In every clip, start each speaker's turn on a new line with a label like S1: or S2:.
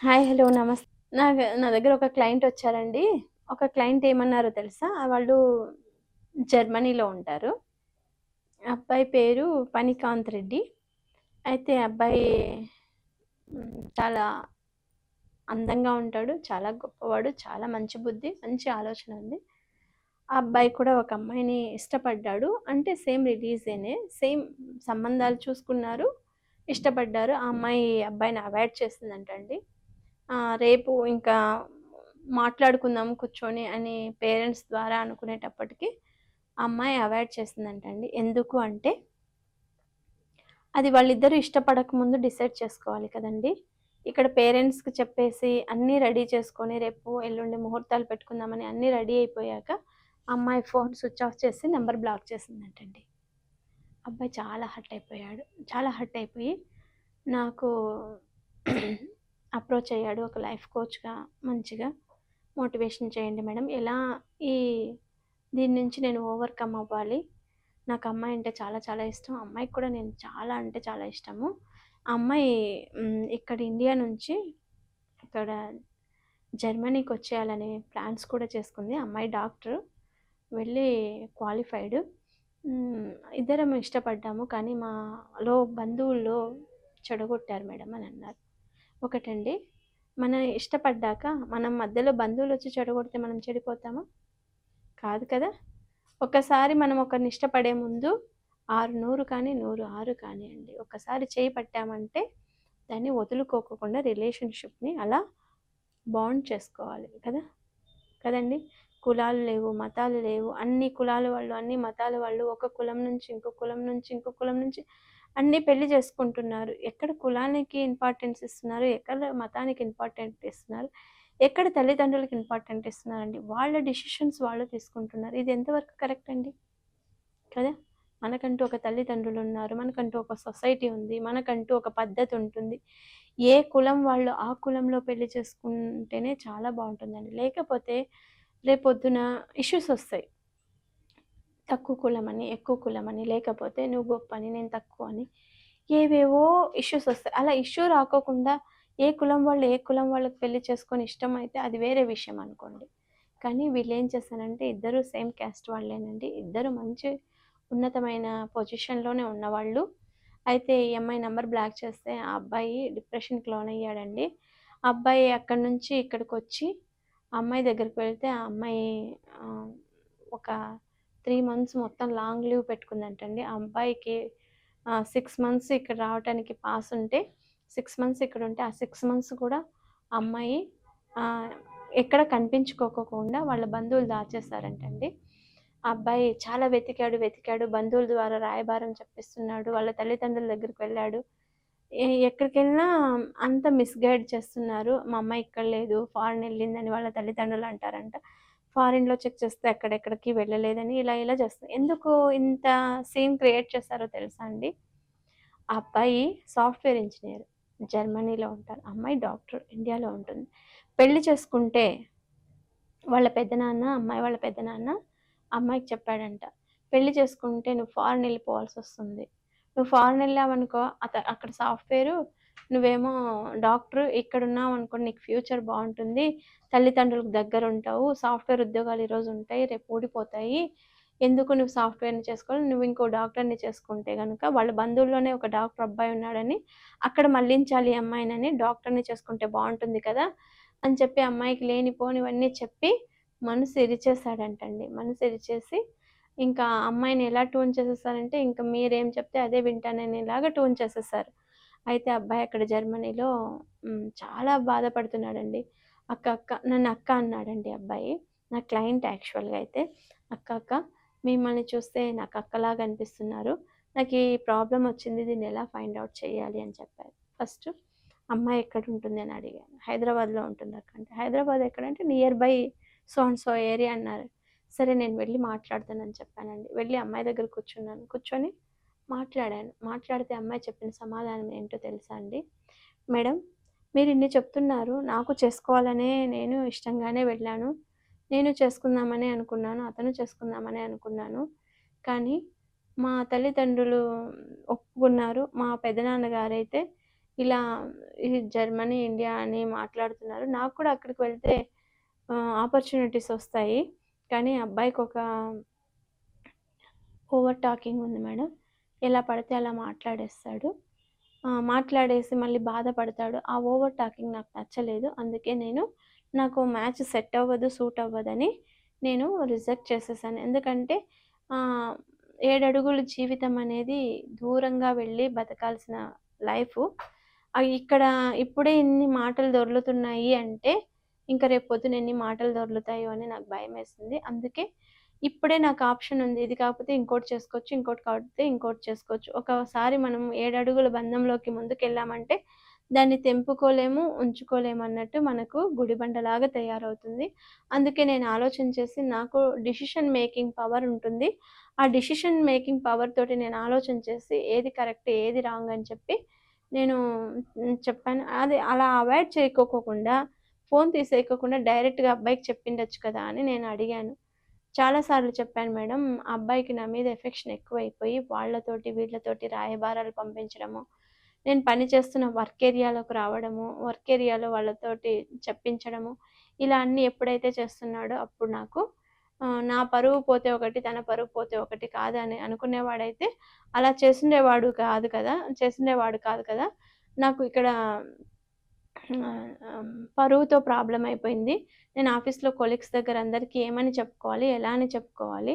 S1: Hi hello నమస్తే. నా నా దగ్గర ఒక క్లయింట్ వచ్చారండి. ఒక క్లయింట్ ఏమన్నారో తెలుసా? వాళ్ళు జర్మనీలో ఉంటారు. అబ్బాయి పేరు పనికాంత్ రెడ్డి. అయితే అబ్బాయి చాలా అందంగా ఉంటాడు చాలా గొప్పవాడు చాలా మంచి బుద్ధి మంచి ఆలోచన ఉంది. ఆ అబ్బాయి కూడా ఒక అమ్మాయిని ఇష్టపడ్డాడు. అంటే సేమ్ రిలీజేనే సేమ్ సంబంధాలు చూసుకున్నారు ఇష్టపడ్డారు. ఆ అమ్మాయి అబ్బాయిని అవాయిడ్ చేసిందంటండి. అండి రేపు ఇంకా మాట్లాడుకుందాం కూర్చొని అని పేరెంట్స్ ద్వారా అనుకునేటప్పటికి అమ్మాయి అవాయిడ్ చేసిందంటండి. ఎందుకు అంటే అది వాళ్ళిద్దరూ ఇష్టపడక ముందు డిసైడ్ చేసుకోవాలి కదండి. ఇక్కడ పేరెంట్స్కి చెప్పేసి అన్నీ రెడీ చేసుకొని రేపు ఎల్లుండి ముహూర్తాలు పెట్టుకుందామని అన్నీ రెడీ అయిపోయాక అమ్మాయి ఫోన్ స్విచ్ ఆఫ్ చేసి నెంబర్ బ్లాక్ చేసిందంటండి. అబ్బాయి చాలా హర్ట్ అయిపోయాడు. చాలా హర్ట్ అయిపోయి నాకు అప్రోచ్ అయ్యాడు ఒక లైఫ్ కోచ్గా మంచిగా. మోటివేషన్ చేయండి మేడం. ఎలా ఈ దీని నుంచి నేను ఓవర్కమ్ అవ్వాలి? నాకు అమ్మాయి అంటే చాలా చాలా ఇష్టం. అమ్మాయికి కూడా నేను చాలా అంటే చాలా ఇష్టము. ఆ అమ్మాయి ఇక్కడ ఇండియా నుంచి ఇక్కడ జర్మనీకి వచ్చేయాలనే ప్లాన్స్ కూడా చేసుకుంది. అమ్మాయి డాక్టర్. వెళ్ళి క్వాలిఫైడ్. ఇద్దరం ఇష్టపడ్డాము. కానీ మాలో బంధువుల్లో చెడగొట్టారు మేడం అని అన్నారు. ఒకటండి. మనం ఇష్టపడ్డాక మనం మధ్యలో బంధువులు వచ్చి చెడగొడితే మనం చెడిపోతామా? కాదు కదా. ఒకసారి మనం ఒకరిని ఇష్టపడే ముందు ఆరు నూరు కానీ నూరు ఆరు కానీ అండి ఒకసారి చేయి పట్టామంటే దాన్ని వదులుకోకుండా రిలేషన్షిప్ని అలా బాండ్ చేసుకోవాలి కదా. కదండి. కులాలు లేవు మతాలు లేవు అన్ని కులాల వాళ్ళు అన్ని మతాల వాళ్ళు ఒక కులం నుంచి ఇంకో కులం నుంచి ఇంకో కులం నుంచి అన్ని పెళ్ళి చేసుకుంటున్నారు. ఎక్కడ కులానికి ఇంపార్టెన్స్ ఇస్తున్నారు? ఎక్కడ మతానికి ఇంపార్టెంట్ ఇస్తున్నారు? ఎక్కడ తల్లిదండ్రులకు ఇంపార్టెంట్ ఇస్తున్నారండి? వాళ్ళ డిసిషన్స్ వాళ్ళు తీసుకుంటున్నారు. ఇది ఎంతవరకు కరెక్ట్ అండి? కదా? మనకంటూ ఒక తల్లిదండ్రులు ఉన్నారు. మనకంటూ ఒక సొసైటీ ఉంది. మనకంటూ ఒక పద్ధతి ఉంటుంది. ఏ కులం వాళ్ళు ఆ కులంలో పెళ్ళి చేసుకుంటేనే చాలా బాగుంటుందండి. లేకపోతే రేపొద్దున ఇష్యూస్ వస్తాయి. తక్కువ కులం అని ఎక్కువ కులం అని లేకపోతే నువ్వు గొప్ప అని నేను తక్కువ అని ఏవేవో ఇష్యూస్ వస్తాయి. అలా ఇష్యూ రాకోకుండా ఏ కులం వాళ్ళు ఏ కులం వాళ్ళకి పెళ్ళి చేసుకొని ఇష్టం అయితే అది వేరే విషయం అనుకోండి. కానీ వీళ్ళు ఏం చేస్తారంటే ఇద్దరు సేమ్ క్యాస్ట్ వాళ్ళేనండి. ఇద్దరు మంచి ఉన్నతమైన పొజిషన్లోనే ఉన్నవాళ్ళు. అయితే ఈ అమ్మాయి నెంబర్ బ్లాక్ చేస్తే ఆ అబ్బాయి డిప్రెషన్కి లోన్ అయ్యాడండి ఆ అబ్బాయి అక్కడి నుంచి ఇక్కడికి వచ్చి ఆ అమ్మాయి దగ్గరికి వెళ్తే ఆ అమ్మాయి ఒక త్రీ మంత్స్ మొత్తం లాంగ్ లీవ్ పెట్టుకుందంటండి. ఆ అబ్బాయికి సిక్స్ మంత్స్ ఇక్కడ రావడానికి పాస్ ఉంటే సిక్స్ మంత్స్ ఇక్కడ ఉంటే ఆ సిక్స్ మంత్స్ కూడా ఆ అమ్మాయి ఎక్కడ కనిపించుకోకుండా వాళ్ళ బంధువులు దాచేస్తారంటండి. ఆ అబ్బాయి చాలా వెతికాడు వెతికాడు బంధువుల ద్వారా రాయబారం చెప్పిస్తున్నాడు వాళ్ళ తల్లిదండ్రుల దగ్గరికి వెళ్ళాడు. ఏ- ఎక్కడికి వెళ్ళినా అంత మిస్గైడ్ చేస్తున్నారు. మా అమ్మాయి ఇక్కడ లేదు ఫారెన్ వెళ్ళిందని వాళ్ళ తల్లిదండ్రులు అంటారంట. ఫారిన్లో చెక్ చేస్తే ఎక్కడెక్కడికి వెళ్ళలేదని ఇలా ఇలా చేస్తారు ఎందుకు ఇంత సీన్ క్రియేట్ చేస్తారో తెలుసా అండి? అబ్బాయి సాఫ్ట్వేర్ ఇంజనీర్ జర్మనీలో ఉంటారు. అమ్మాయి డాక్టర్ ఇండియాలో ఉంటుంది. పెళ్ళి చేసుకుంటే వాళ్ళ పెద్దనాన్న అమ్మాయి వాళ్ళ పెద్దనాన్న అమ్మాయికి చెప్పాడంట పెళ్ళి చేసుకుంటే నువ్వు ఫారెన్ వెళ్ళిపోవాల్సి వస్తుంది. నువ్వు ఫారెన్ వెళ్ళావనుకో అత అక్కడ సాఫ్ట్వేరు నువ్వేమో డాక్టర్ ఇక్కడ ఉన్నావు అనుకో నీకు ఫ్యూచర్ బాగుంటుంది తల్లిదండ్రులకు దగ్గర ఉంటావు సాఫ్ట్వేర్ ఉద్యోగాలు ఈరోజు ఉంటాయి రేపు ఊడిపోతాయి. ఎందుకు నువ్వు సాఫ్ట్వేర్ని చేసుకోవాలి? నువ్వు ఇంకో డాక్టర్ని చేసుకుంటే కనుక వాళ్ళ బంధువుల్లోనే ఒక డాక్టర్ అబ్బాయి ఉన్నాడని అక్కడ మళ్ళించాలి ఈ అమ్మాయినని డాక్టర్ని చేసుకుంటే బాగుంటుంది కదా అని చెప్పి అమ్మాయికి లేనిపోనివన్నీ చెప్పి మనసు ఇరిచేసాడంటండి మనసు ఇరిచేసి ఇంకా అమ్మాయిని ఎలా ట్యూన్ చేసేసారంటే ఇంకా మీరేం చెప్తే అదే వింటాననేలాగా ట్యూన్ చేసేసారు అయితే అబ్బాయి అక్కడ జర్మనీలో చాలా బాధపడుతున్నాడండి. అక్క అక్క నన్ను అక్క అన్నాడండి అబ్బాయి. నా క్లయింట్ యాక్చువల్గా అయితే. అక్క అక్క మిమ్మల్ని చూస్తే నాకు అక్కలాగా అనిపిస్తున్నారు. నాకు ఈ ప్రాబ్లం వచ్చింది దీన్ని ఎలా ఫైండ్ అవుట్ చేయాలి అని చెప్పారు. ఫస్ట్ అమ్మాయి ఎక్కడ ఉంటుంది అని అడిగాను. హైదరాబాద్లో ఉంటుంది అక్క అంటే. హైదరాబాద్ ఎక్కడంటే nearby so and so area అన్నారు. సరే నేను వెళ్ళి మాట్లాడతానని చెప్పానండి. వెళ్ళి అమ్మాయి దగ్గర కూర్చున్నాను. కూర్చొని మాట్లాడాను మాట్లాడితే అమ్మాయి చెప్పిన సమాధానం ఏంటో తెలుసా అండి మేడం మీరు ఇన్ని చెప్తున్నారు నాకు చేసుకోవాలనే నేను ఇష్టంగానే వెళ్ళాను నేను చేసుకుందామనే అనుకున్నాను అతను చేసుకుందామనే అనుకున్నాను కానీ మా తల్లిదండ్రులు ఒప్పుకున్నారు మా పెదనాన్నగారైతే ఇలా ఈ జర్మనీ, ఇండియా అని మాట్లాడుతున్నారు. నాకు కూడా అక్కడికి వెళ్తే ఆపర్చునిటీస్ వస్తాయి. కానీ అబ్బాయికొక ఓవర్ టాకింగ్ ఉంది మేడం. ఎలా పడితే అలా మాట్లాడేస్తాడు. మాట్లాడేసి మళ్ళీ బాధపడతాడు. ఆ ఓవర్ టాకింగ్ నాకు నచ్చలేదు. అందుకే నేను నాకు మ్యాచ్ సెట్ అవ్వదు, సూట్ అవ్వదని నేను రిజెక్ట్ చేసేసాను. ఎందుకంటే ఏడడుగుల జీవితం అనేది దూరంగా వెళ్ళి బతకాల్సిన లైఫ్ ఇక్కడ ఇప్పుడే ఇన్ని మాటలు దొర్లుతున్నాయి అంటే, ఇంకా రేపు పొద్దున ఎన్ని మాటలు దొర్లుతాయో అని నాకు భయమేసింది. అందుకే ఇప్పుడే నాకు ఆప్షన్ ఉంది. ఇది కాకపోతే ఇంకోటి చేసుకోవచ్చు. ఇంకోటి కాకపోతే ఇంకోటి చేసుకోవచ్చు. ఒకసారి మనం ఏడడుగుల బంధంలోకి ముందుకెళ్ళామంటే దాన్ని తెంపుకోలేము, ఉంచుకోలేము అన్నట్టు మనకు గుడిబండలాగా తయారవుతుంది. అందుకే నేను ఆలోచన చేసి నాకు డిసిషన్ మేకింగ్ పవర్ ఉంటుంది. ఆ డిసిషన్ మేకింగ్ పవర్ తోటి నేను ఆలోచన చేసి ఏది కరెక్ట్, ఏది రాంగ్ అని చెప్పి నేను చెప్పాను. అది అలా అవాయిడ్ చేయకోకుండా ఫోన్ తీసేయకోకుండా డైరెక్ట్‌గా అబ్బాయికి చెప్పిండొచ్చు కదా! అని నేను అడిగాను. చాలా సార్లు చెప్పాను మేడం. ఆ అబ్బాయికి నా మీద ఎఫెక్షన్ ఎక్కువైపోయి వాళ్ళతోటి, వీళ్ళతోటి రాయబారాలు పంపించడము. నేను పని చేస్తున్న వర్క్ ఏరియాలోకి రావడము, వర్క్ ఏరియాలో వాళ్ళతోటి చెప్పించడము. ఇలా అన్ని ఎప్పుడైతే చేస్తున్నాడో అప్పుడు నాకు నా పరువు పోతే ఒకటి, తన పరువు పోతే ఒకటి కాదని అనుకునేవాడైతే అలా చేసుండేవాడు కాదు కదా! చేసుండేవాడు కాదు కదా! నాకు ఇక్కడ పరువుతో ప్రాబ్లం అయిపోయింది. నేను ఆఫీస్‌లో కొలీగ్స్ దగ్గర అందరికీ ఏమని చెప్పుకోవాలి? ఎలా అని చెప్పుకోవాలి?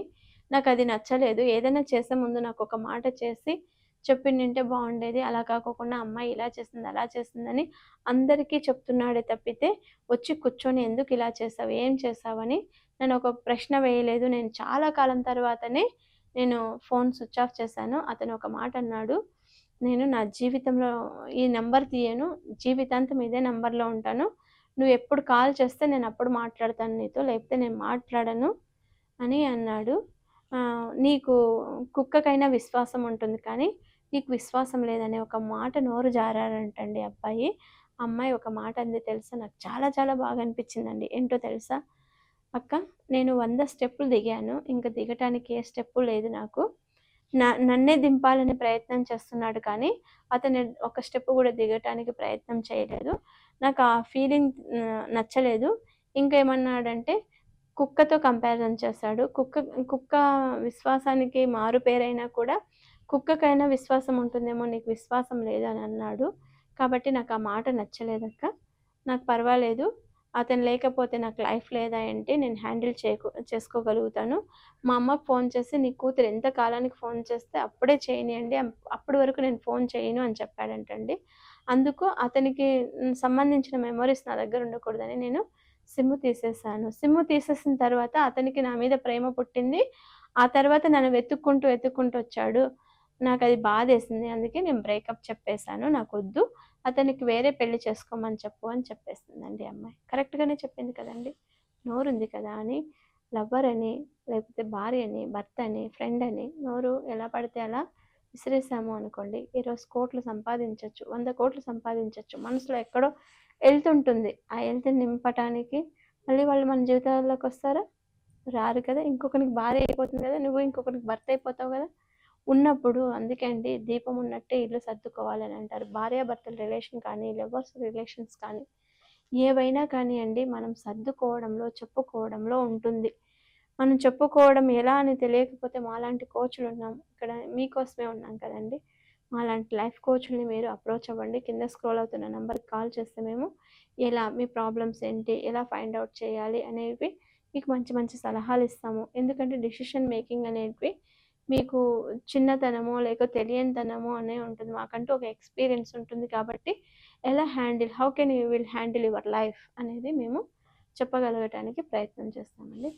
S1: నాకు అది నచ్చలేదు. ఏదైనా చేసే ముందు నాకు ఒక మాట చేసి చెప్పిండింటే బాగుండేది అలా కాకోకుండా అమ్మాయి ఇలా చేసింది, అలా చేసిందని అందరికీ చెప్తున్నాడే తప్పితే, వచ్చి కూర్చొని ఎందుకు ఇలా చేసావు? ఏం చేసావని ఒక ప్రశ్న వేయలేదు. నేను చాలా కాలం తర్వాతనే నేను ఫోన్ స్విచ్ ఆఫ్ చేశాను. అతను ఒక మాట అన్నాడు. నేను నా జీవితంలో ఈ నెంబర్ తీయను. జీవితాంతం ఇదే నెంబర్లో ఉంటాను. నువ్వు ఎప్పుడు కాల్ చేస్తే నేను అప్పుడు మాట్లాడతాను నీతో. లేకపోతే నేను మాట్లాడను అని అన్నాడు. నీకు కుక్కకైనా విశ్వాసం ఉంటుంది కానీ, నీకు విశ్వాసం లేదనే ఒక మాట నోరు జారాడంటండి అబ్బాయి. అమ్మాయి ఒక మాట అంది తెలుసా? నాకు చాలా చాలా బాగా అనిపించిందండి. ఏంటో తెలుసా? అక్క నేను వంద స్టెప్పులు దిగాను. ఇంక దిగటానికి ఏ స్టెప్పు లేదు నాకు. నన్నే దింపాలనే ప్రయత్నం చేస్తున్నాడు కానీ, అతను ఒక స్టెప్ కూడా దిగటానికి ప్రయత్నం చేయలేదు. నాకు ఆ ఫీలింగ్ నచ్చలేదు. ఇంకేమన్నాడంటే కుక్కతో కంపారిజన్ చేశాడు. కుక్క కుక్క విశ్వాసానికి మారు పేరైనా కూడా, కుక్కకైనా విశ్వాసం ఉంటుందేమో నీకు విశ్వాసం లేదు అని అన్నాడు. కాబట్టి నాకు ఆ మాట నచ్చలేదక్క. నాకు పర్వాలేదు. అతను లేకపోతే నాకు లైఫ్ లేదా ఏంటి? నేను హ్యాండిల్ చేయకు చేసుకోగలుగుతాను. మా అమ్మకు ఫోన్ చేసి నీ కూతురు ఎంత కాలానికి ఫోన్ చేస్తే అప్పుడే చేయనియండి. అండి అప్పటి వరకు నేను ఫోన్ చేయను అని చెప్పాడంటండి. అందుకు అతనికి సంబంధించిన మెమొరీస్ నా దగ్గర ఉండకూడదని నేను సిమ్ తీసేసాను. సిమ్ తీసేసిన తర్వాత అతనికి నా మీద ప్రేమ పుట్టింది. ఆ తర్వాత నన్ను వెతుక్కుంటూ, వెతుక్కుంటూ వచ్చాడు. నాకు అది బాధేసింది. అందుకే నేను బ్రేకప్ చెప్పేసాను. వద్దు అతనికి వేరే పెళ్ళి చేసుకోమని చెప్పు అని చెప్పేసిందండి అమ్మాయి. కరెక్ట్‌గానే చెప్పింది కదండీ! నోరుంది కదా అని లవ్వర్ అని, లేకపోతే భార్య అని, భర్త అని, ఫ్రెండ్ అని నోరు ఎలా పడితే అలా విసిరేసాము అనుకోండి, ఈరోజు కోట్లు సంపాదించవచ్చు వంద కోట్లు సంపాదించవచ్చు మనసులో ఎక్కడో ఎళ్తుంటుంది. ఆ ఎళ్తుని నింపటానికి మళ్ళీ వాళ్ళు మన జీవితాల్లోకి వస్తారా? రారు కదా! ఇంకొకనికి భార్య అయిపోతుంది కదా! నువ్వు ఇంకొకరికి భర్త అయిపోతావు కదా! ఉన్నప్పుడు అందుకే అండి దీపం ఉన్నట్టే ఇల్లు సర్దుకోవాలని అంటారు. భార్యాభర్తల రిలేషన్ కానీ, లవర్స్ రిలేషన్స్ కానీ, ఏవైనా కానీ అండి మనం సర్దుకోవడంలో, చెప్పుకోవడంలో ఉంటుంది. మనం చెప్పుకోవడం ఎలా అని తెలియకపోతే మాలాంటి కోచ్లు ఉన్నాం ఇక్కడ మీకోసమే ఉన్నాం కదండి మాలాంటి లైఫ్ కోచ్‌లని మీరు అప్రోచ్ అవ్వండి. కింద స్క్రోల్ అవుతున్న నెంబర్కి కాల్ చేస్తే మేము ఎలా మీ ప్రాబ్లమ్స్ ఏంటి? ఎలా ఫైండ్ అవుట్ చేయాలి? అనేవి మీకు మంచి మంచి సలహాలు ఇస్తాము. ఎందుకంటే డిసిషన్ మేకింగ్ అనేటివి మీకు చిన్నతనమో, లేక తెలియనితనమో అనే ఉంటుంది. మాకంటూ ఒక ఎక్స్‌పీరియన్స్ ఉంటుంది కాబట్టి ఎలా handle how can you will handle your life అనేది మేము చెప్పగలగటానికి ప్రయత్నం చేస్తామండి.